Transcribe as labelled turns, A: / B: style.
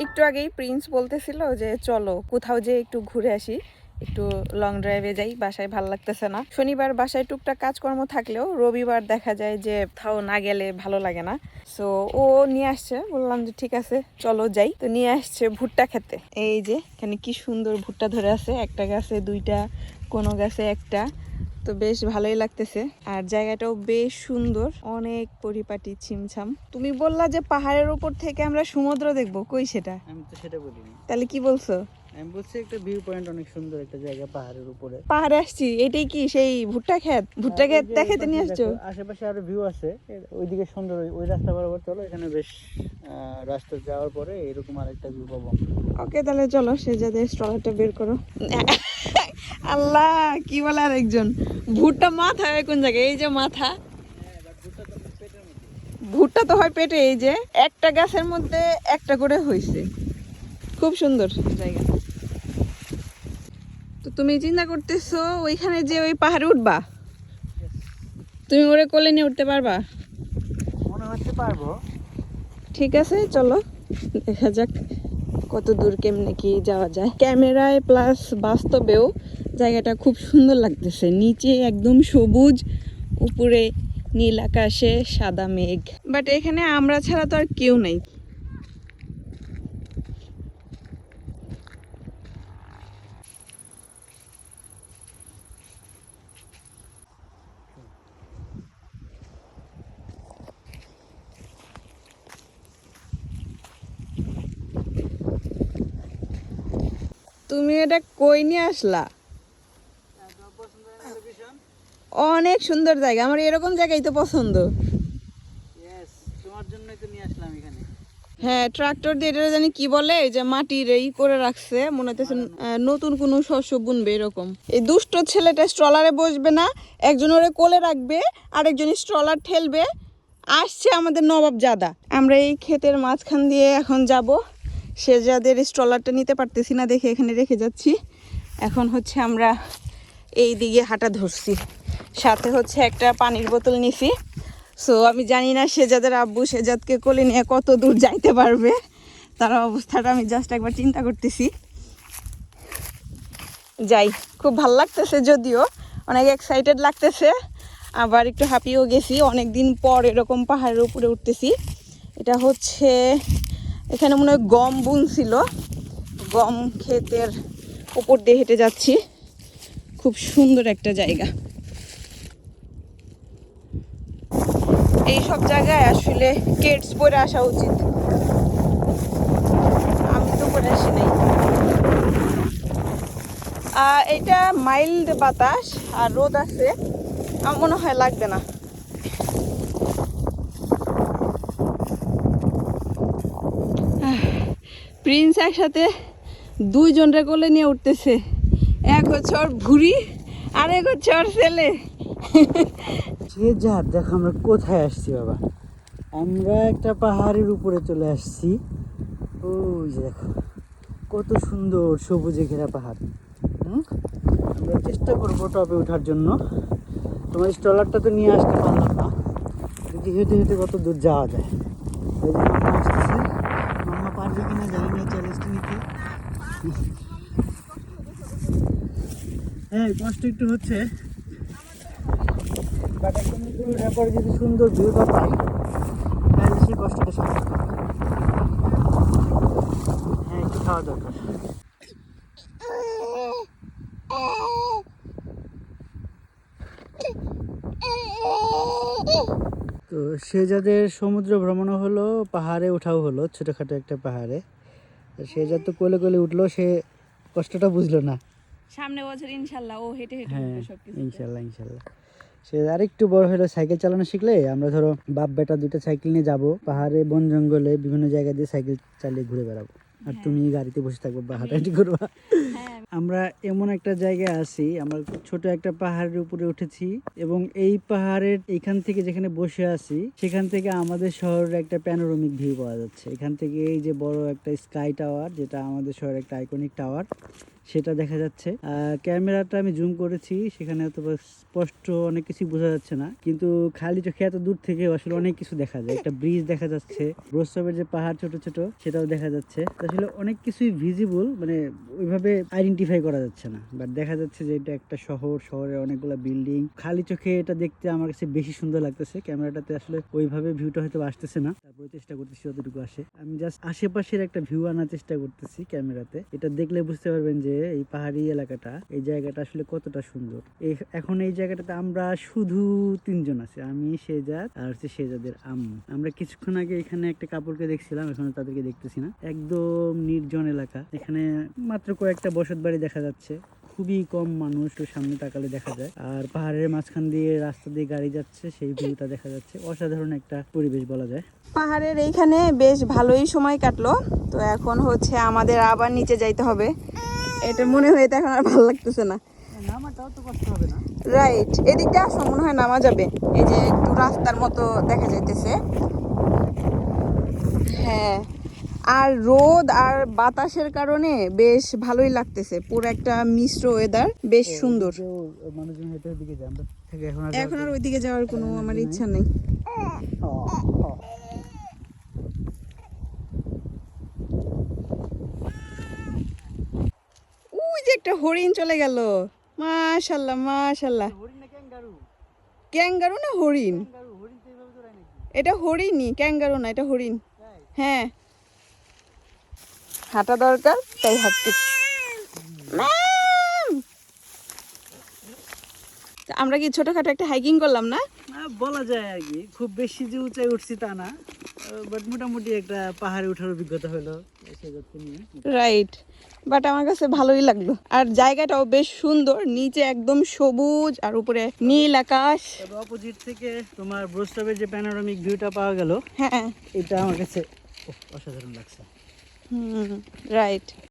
A: একটু আগেই প্রিন্স বলতেছিল যে, চলো, কোথাও যে একটু ঘুরে আসি। একটু লং ড্রাইভে যাই, বাসায় ভালো লাগতেছে না। শনিবার বাসায় টুকটাক কাজকর্ম থাকলেও রবিবার দেখা যায় যে কোথাও না গেলে ভালো লাগে না। সো ও নিয়ে আসছে। বললাম যে, ঠিক আছে, চলো যাই। তো নিয়ে আসছে ভুট্টা খেতে। এই যে, এখানে কি সুন্দর ভুট্টা ধরে আছে। একটা গাছে দুইটা, কোনো গাছে একটা। তো বেশ ভালোই লাগতেছে। আর জায়গাটাও বেশ সুন্দর অনেক পরিপাটি ছিমছাম। তুমি বললা যে পাহাড়ের উপর থেকে আমরা সমুদ্র দেখব কই সেটা?
B: আমি তো সেটা বলিনি।
A: তাহলে কি বলছো?
B: আমি বলছি একটা ভিউ পয়েন্ট অনেক সুন্দর একটা জায়গা পাহাড়ের উপরে।
A: পাহাড়ে আসছি এটাই কি সেই ভুট্টা ক্ষেত? ভুট্টা
B: আর
A: ক্ষেত
B: ওই যে
A: দেখাতে নিয়ে আসছো?
B: আশেপাশে আরও ভিউ আছে। ওইদিকে সুন্দর ওই- রাস্তা বরাবর চলো এখানে বেশ রাস্তা যাওয়ার পরে এরকম আরেকটা ভিউ পাবো
A: ওকে তাহলে চলো সে যাদের স্ট্রলারটা বের করো। আল্লাহ কি বলে আরেকজন? ভুট্টা মাথা হয় কোন জায়গায়? এই যে মাথা। ভুট্টা তো হয় পেটে এই যে একটা গাছের মধ্যে একটা করে হয়েছে খুব সুন্দর জায়গা। তো তুমি চিন্তা করতেছো ওইখানে যে ওই পাহাড়ে উঠবা? তুমি ওরে কোলে নিয়ে উঠতে পারবা?
B: মনে হচ্ছে পারব।
A: ঠিক আছে চলো। দেখা যাক কত দূর কেমনে কি যাওয়া যায়। ক্যামেরায় প্লাস বাস্তবেও জায়গাটা খুব সুন্দর লাগতেছে। নিচে একদম সবুজ, উপরে নীল আকাশে সাদা মেঘ। বাট এখানে আমরা ছাড়া তো আর কেউ নেই। তুমি এটা কই নিয়ে আসলা? অনেক সুন্দর জায়গা। আমার এরকম জায়গাই তো পছন্দ।
B: ইয়েস তোমার জন্যই তো নিয়ে আসলাম এখানে।
A: হ্যাঁ ট্রাক্টর দিয়ে এটা জানি কি বলে এই যে মাটির এই করে রাখছে মনে হচ্ছে নতুন কোনো শস্য বুনবে এরকম। এই দুষ্ট ছেলেটা স্ট্রলারে বসবে না একজন ওরে কোলে রাখবে আরেকজন স্ট্রলার ঠেলবে আসছে আমাদের নবাব জাদা। আমরা এই ক্ষেতের মাঝখান দিয়ে এখন যাব। সে যাদের স্ট্রলারটা নিতে পারতেছি না দেখে এখানে রেখে যাচ্ছি। এখন হচ্ছে আমরা এই দিকে হাঁটা ধরছি। সাথে হচ্ছে একটা পানির বোতল নিছি। সো আমি জানি না সেজাদের আব্বু সেজাদকে কোলে নিয়ে কত দূর যাইতে পারবে। তার অবস্থাটা আমি জাস্ট একবার চিন্তা করতেছি। যাই, খুব ভালো লাগতেছে যদিও, অনেক এক্সাইটেড লাগতেছে। আবার একটু হাঁপিয়েও গেছি অনেক দিন পর এরকম পাহাড়ের উপরে উঠতেছি। এটা হচ্ছে, এখানে মনে হয় গম বুনছিল। গম ক্ষেতের উপর দিয়ে হেঁটে যাচ্ছি। খুব সুন্দর একটা জায়গা। এই সব জায়গায় আসলে কেটস পরে আসা উচিত। আমি তো পরে আসি নাই। এটা মাইল্ড বাতাস আর রোদ আছে। আমার মনে হয় লাগবে না। প্রিন্স একসাথে দুইজনরে কোলে নিয়ে উঠতেছে। এক হচ্ছে ওর ভুড়ি আর এক হচ্ছে ওর ছেলে।
B: সে যা, দেখো আমরা কোথায় আসছি বাবা। আমরা একটা পাহাড়ের উপরে চলে আসছি। ওই যে দেখো, কত সুন্দর সবুজে ঘেরা পাহাড়। হুম? আমরা চেষ্টা করব টপে ওঠার জন্য। তোমার স্টলারটা তো নিয়ে আসতে পারলাম না। দেখি হেঁটে হেঁটে কত দূর যাওয়া যায়। আসতেছে। পারবে কিনা জানি না চ্যালেঞ্জটা নিতে। হ্যাঁ কষ্ট একটু হচ্ছে। বাট একদম পরে যদি সুন্দর ভিউটা পাই তাহলে সেই কষ্টটা হ্যাঁ একটু খাওয়া দরকার তো সে যাদের সমুদ্র ভ্রমণও হলো পাহাড়ে ওঠাও হলো ছোটোখাটো একটা পাহাড়ে। সে যা তো কোলে কোলে উঠল সে কষ্টটা বুঝলো না।
A: সামনে বছর ইনশাল্লাহ ও হেঁটে হেঁটে
B: হ্যাঁ ইনশাল্লাহ ইনশাল্লাহ। সে আরেকটু বড় হলো সাইকেল চালানো শিখলে আমরা ধরো বাপ বেটা দুটো সাইকেল নিয়ে যাব পাহাড়ে বন জঙ্গলে বিভিন্ন জায়গা দিয়ে সাইকেল চালিয়ে ঘুরে বেড়াবো। আর তুমি গাড়িতে বসে থাকব বা হাঁটাহাঁটি করবা।
A: হ্যাঁ।
B: আমরা এমন একটা জায়গায় আছি আমরা ছোট একটা পাহাড়ের উপরে উঠেছি এবং এই পাহাড়ের এখান থেকে যেখানে বসে আছি সেখান থেকে আমাদের শহরের একটা প্যানোরমিক ভিউ পাওয়া যাচ্ছে। এখান থেকে এই যে বড় একটা স্কাই টাওয়ার যেটা আমাদের শহরের একটা আইকনিক টাওয়ার সেটা দেখা যাচ্ছে। ক্যামেরাটা আমি জুম করেছি, সেখানে অত স্পষ্ট অনেক কিছু বোঝা যাচ্ছে না। কিন্তু খালি চোখে এত দূর থেকে আসলে অনেক কিছু দেখা যায়। একটা ব্রিজ দেখা যাচ্ছে ব্রস্তবের যে পাহাড় ছোট ছোট, সেটাও দেখা যাচ্ছে। আসলে অনেক কিছুই ভিজিবল মানে ওইভাবে আইডেন্টিফাই করা যাচ্ছে না। বাট দেখা যাচ্ছে যে এটা একটা শহর, শহরে অনেকগুলো বিল্ডিং খালি চোখে এটা দেখতে আমার কাছে বেশি সুন্দর লাগতেছে। ক্যামেরাটাতে আসলে ওইভাবে ভিউটা হয়তো আসতেছে না। তারপরে চেষ্টা করতেছি যতটুকু আসে। আমি জাস্ট আশেপাশের একটা ভিউ আনার চেষ্টা করতেছি ক্যামেরাতে। এটা দেখলে বুঝতে পারবেন যে এই পাহাড়ি এলাকাটা, এই জায়গাটা আসলে কতটা সুন্দর। এখন এই জায়গাটাতে আমরা শুধু তিনজন আছি। আমি শেজাদ আর হচ্ছে শেজাদের আম্মু। আমরা কিছুক্ষণ আগে এখানে একটা কাপড়কে দেখছিলাম। এখন তাদেরকে দেখতেছি না। একদম নির্জন এলাকা। এখানে মাত্র কয়েকটা বসত বাড়ি দেখা যাচ্ছে। খুবই কম মানুষ সামনে তাকালে দেখা যায়। আর পাহাড়ের মাঝখান দিয়ে রাস্তা দিয়ে গাড়ি যাচ্ছে সেই ভিউটা দেখা যাচ্ছে। অসাধারণ একটা পরিবেশ বলা যায়।
A: পাহাড়ের এইখানে বেশ ভালোই সময় কাটলো। তো এখন হচ্ছে আমাদের আবার নিচে যাইতে হবে। এটা মনে হয় এখন আর ভালো লাগতেছে না।
B: নামাটাও তো কষ্ট হবে না।
A: রাইট এদিকটা আসো মনে হয় নামা যাবে। এই যে একটু রাস্তার মতো দেখা যাইতেছে। হ্যাঁ। আর রোদ আর বাতাসের কারণে বেশ ভালোই লাগতেছে। পুরো একটা মিশ্র ওয়েদার বেশ সুন্দর।
B: এখন আর
A: ওইদিকে যাওয়ার কোনো আমার ইচ্ছা নেই। ওই যে একটা হরিণ চলে গেল। মাশাল্লাহ মাশাল্লাহ।
B: ক্যাঙ্গারু?
A: না হরিণ? এটা হরিণই ক্যাঙ্গারু না এটা হরিণ। হ্যাঁ। হাঁটা দরকার তাই হাঁটতে আমরা কি ছোটখাটো একটা হাইকিং করলাম না?
B: বলা যায় আর কি। খুব বেশি যে উঁচাই উঠছি তা না। বাট মোটামুটি একটা পাহাড়ে ওঠার অভিজ্ঞতা হলো
A: রাইট বাট আমার কাছে ভালোই লাগল। আর জায়গাটাও বেশ সুন্দর। নিচে একদম সবুজ আর উপরে নীল আকাশ।
B: অপোজিট থেকে তোমার ব্রোস্টবের যে প্যানোরামিক ভিউটা পাওয়া গেল
A: হ্যাঁ।
B: এটা আমার কাছে অসাধারণ লাগছে।
A: হুম রাইট